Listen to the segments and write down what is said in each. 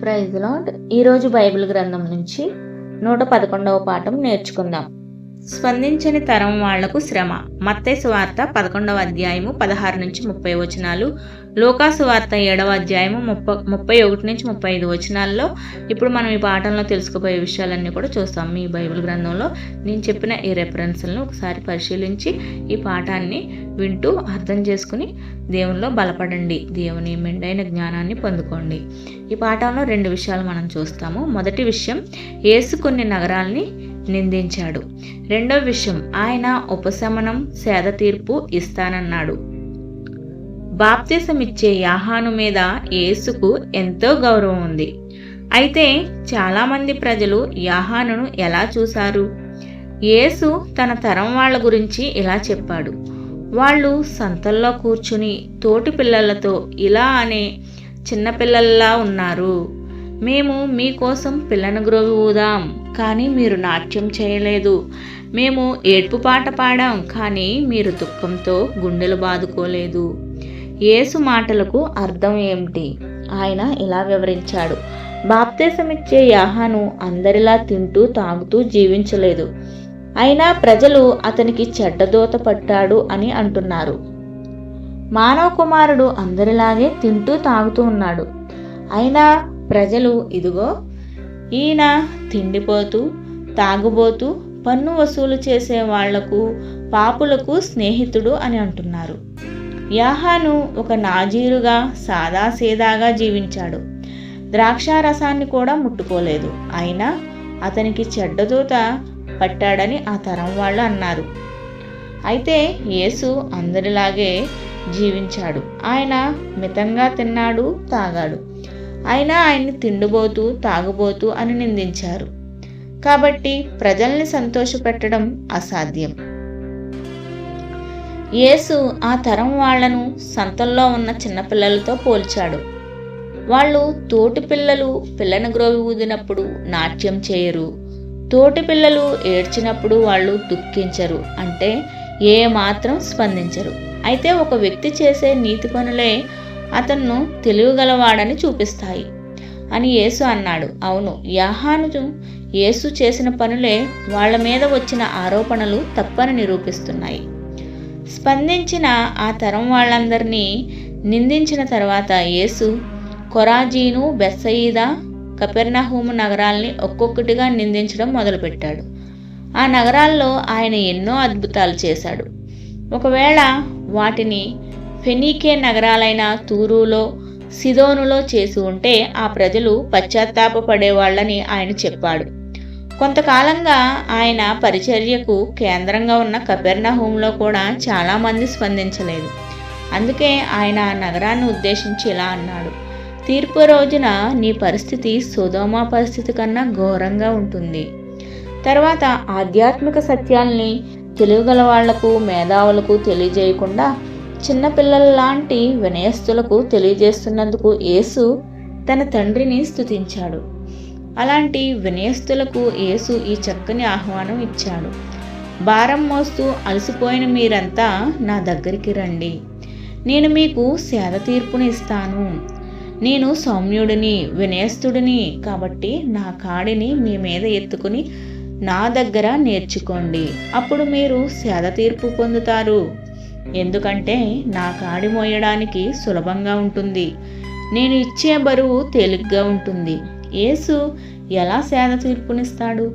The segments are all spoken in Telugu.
ప్రైజ్ లాడ్ ఈరోజు బైబిల్ గ్రంథం నుంచి నూట పదకొండవ పాఠం నేర్చుకుందాం. స్పందించని తరం వాళ్ళకు శ్రమ. మత్తే వార్త పదకొండవ అధ్యాయము పదహారు నుంచి ముప్పై వచనాలు. లోకా వార్త ఏడవ అధ్యాయము ముప్పై ముప్పై ఒకటి నుంచి ముప్పై ఐదు వచనాల్లో ఇప్పుడు మనం ఈ పాఠంలో తెలుసుకుపోయే విషయాలన్నీ కూడా చూస్తాం. మీ బైబిల్ గ్రంథంలో నేను చెప్పిన ఈ రెఫరెన్స్లను ఒకసారి పరిశీలించి ఈ పాఠాన్ని వింటూ అర్థం చేసుకుని దేవునిలో బలపడండి. దేవుని మెండైన జ్ఞానాన్ని పొందుకోండి. ఈ పాఠంలో రెండు విషయాలు మనం చూస్తాము. మొదటి విషయం యేసు కొన్ని నగరాల్ని నిందించాడు. రెండో విషయం ఆయన ఉపశమనం సేద తీర్పు ఇస్తానన్నాడు. బాప్తిసమిచ్చే యాహాను మీద యేసుకు ఎంతో గౌరవం ఉంది. అయితే చాలామంది ప్రజలు యాహానును ఎలా చూశారు? యేసు తన తరం వాళ్ళ గురించి ఇలా చెప్పాడు. వాళ్ళు సంతల్లో కూర్చుని తోటి పిల్లలతో ఇలా అనే చిన్నపిల్లల్లా ఉన్నారు. మేము మీకోసం పిల్లను గ్రోవి ఊదాం కానీ మీరు నాట్యం చేయలేదు. మేము ఏడ్పు పాట పాడాం కానీ మీరు దుఃఖంతో గుండెలు బాదుకోలేదు. యేసు మాటలకు అర్థం ఏమిటి? ఆయన ఇలా వివరించాడు. బాప్తీసమిచ్చే యాహాను అందరిలా తింటూ తాగుతూ జీవించలేదు. అయినా ప్రజలు అతనికి చెడ్డదోత పట్టాడు అని అంటున్నారు. మానవ కుమారుడు అందరిలాగే తింటూ తాగుతూ ఉన్నాడు. అయినా ప్రజలు ఇదిగో ఈయన తిండిపోతూ తాగుబోతూ పన్ను వసూలు చేసే వాళ్ళకు పాపులకు స్నేహితుడు అని అంటున్నారు. యాహాను ఒక నాజీరుగా సాదాసీదాగా జీవించాడు. ద్రాక్షారసాన్ని కూడా ముట్టుకోలేదు. అయినా అతనికి చెడ్డదూత పట్టాడని ఆ తరం వాళ్ళు అన్నారు. అయితే యేసు అందరిలాగే జీవించాడు. ఆయన మితంగా తిన్నాడు తాగాడు. అయినా ఆయన్ని తిండిబోతూ తాగుబోతూ అని నిందించారు. కాబట్టి ప్రజల్ని సంతోషపెట్టడం అసాధ్యం. యేసు ఆ తరం వాళ్ళను సంతల్లో ఉన్న చిన్నపిల్లలతో పోల్చాడు. వాళ్ళు తోటి పిల్లలు పిల్లని గ్రోవి ఊదినప్పుడు నాట్యం చేయరు. తోటి పిల్లలు ఏడ్చినప్పుడు వాళ్ళు దుఃఖించరు. అంటే ఏ మాత్రం స్పందించరు. అయితే ఒక వ్యక్తి చేసే నీతి పనులే అతన్ను తెలివిగలవాడని చూపిస్తాయి. అని యేసు అన్నాడు. అవును యాహాను యేసు చేసిన పనులే వాళ్ళ మీద వచ్చిన ఆరోపణలు తప్పని నిరూపిస్తున్నాయి. స్పందించిన ఆ తరం వాళ్ళందరినీ నిందించిన తర్వాత యేసు కొరాజీను బెస్సయిదా కపెర్నహూము నగరాల్ని ఒక్కొక్కటిగా నిందించడం మొదలుపెట్టాడు. ఆ నగరాల్లో ఆయన ఎన్నో అద్భుతాలు చేశాడు. ఒకవేళ వాటిని ఫెనీకే నగరాలైన తూరులో సిదోనులో చేసి ఉంటే ఆ ప్రజలు పశ్చాత్తాపపడేవాళ్ళని ఆయన చెప్పాడు. కొంతకాలంగా ఆయన పరిచర్యకు కేంద్రంగా ఉన్న కపెర్నహూంలో కూడా చాలామంది స్పందించలేదు. అందుకే ఆయన ఆ నగరాన్ని ఉద్దేశించి ఇలా అన్నాడు. తీర్పు రోజున నీ పరిస్థితి సుధోమా పరిస్థితి కన్నా ఘోరంగా ఉంటుంది. తర్వాత ఆధ్యాత్మిక సత్యాల్ని తెలియగల వాళ్ళకు మేధావులకు తెలియజేయకుండా చిన్నపిల్లల్లాంటి వినయస్తులకు తెలియజేస్తున్నందుకు యేసు తన తండ్రిని స్థుతించాడు అలాంటి వినయస్తులకు యేసు ఈ చక్కని ఆహ్వానం ఇచ్చాడు. భారం మోస్తూ అలసిపోయిన మీరంతా నా దగ్గరికి రండి. నేను మీకు సేద తీర్పుని ఇస్తాను. నేను సౌమ్యుడిని వినయస్తుడిని కాబట్టి నా కాడిని మీ మీద ఎత్తుకుని నా దగ్గర నేర్చుకోండి. అప్పుడు మీరు సేద తీర్పు పొందుతారు. ఎందుకంటే నా కాడి మోయడానికి సులభంగా ఉంటుంది. నేను ఇచ్చే బరువు తేలిగ్గా ఉంటుంది. యేసు ఎలా సేద తీర్పునిస్తాడు?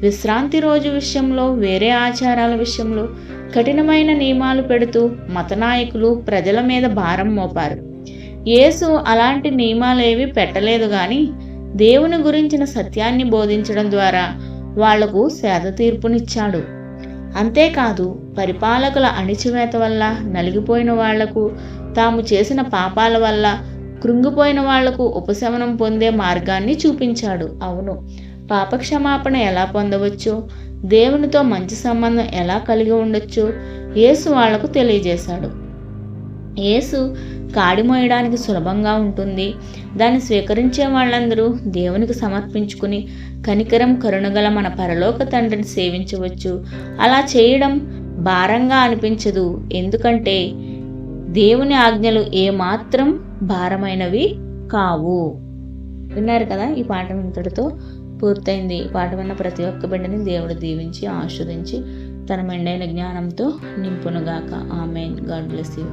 విశ్రాంతి రోజు విషయంలో వేరే ఆచారాల విషయంలో కఠినమైన నియమాలు పెడుతూ మతనాయకులు ప్రజల మీద భారం మోపారు. యేసు అలాంటి నియమాలేవి పెట్టలేదు కానీ దేవుని గురించిన సత్యాన్ని బోధించడం ద్వారా వాళ్ళకు సేద తీర్పునిచ్చాడు. అంతేకాదు పరిపాలకుల అణిచివేత వల్ల నలిగిపోయిన వాళ్ళకు తాము చేసిన పాపాల వల్ల కృంగిపోయిన వాళ్ళకు ఉపశమనం పొందే మార్గాన్ని చూపించాడు. అవును పాపక్షమాపణ ఎలా పొందవచ్చో దేవునితో మంచి సంబంధం ఎలా కలిగి ఉండొచ్చు యేసు వాళ్ళకు తెలియజేశాడు. యేసు కాడి మోయడానికి సులభంగా ఉంటుంది. దాన్ని స్వీకరించే వాళ్ళందరూ దేవునికి సమర్పించుకుని కనికరం కరుణగల మన పరలోక తండ్రిని సేవించవచ్చు. అలా చేయడం భారంగా అనిపించదు. ఎందుకంటే దేవుని ఆజ్ఞలు ఏమాత్రం భారమైనవి కావు. విన్నారు కదా ఈ పాఠం ఇంతటితో పూర్తయింది. ఈ పాఠం విన్న ప్రతి ఒక్క బిడ్డని దేవుడు దీవించి ఆస్వాదించి తన మెండైన జ్ఞానంతో నింపునుగాక. ఆమెన్. God bless you.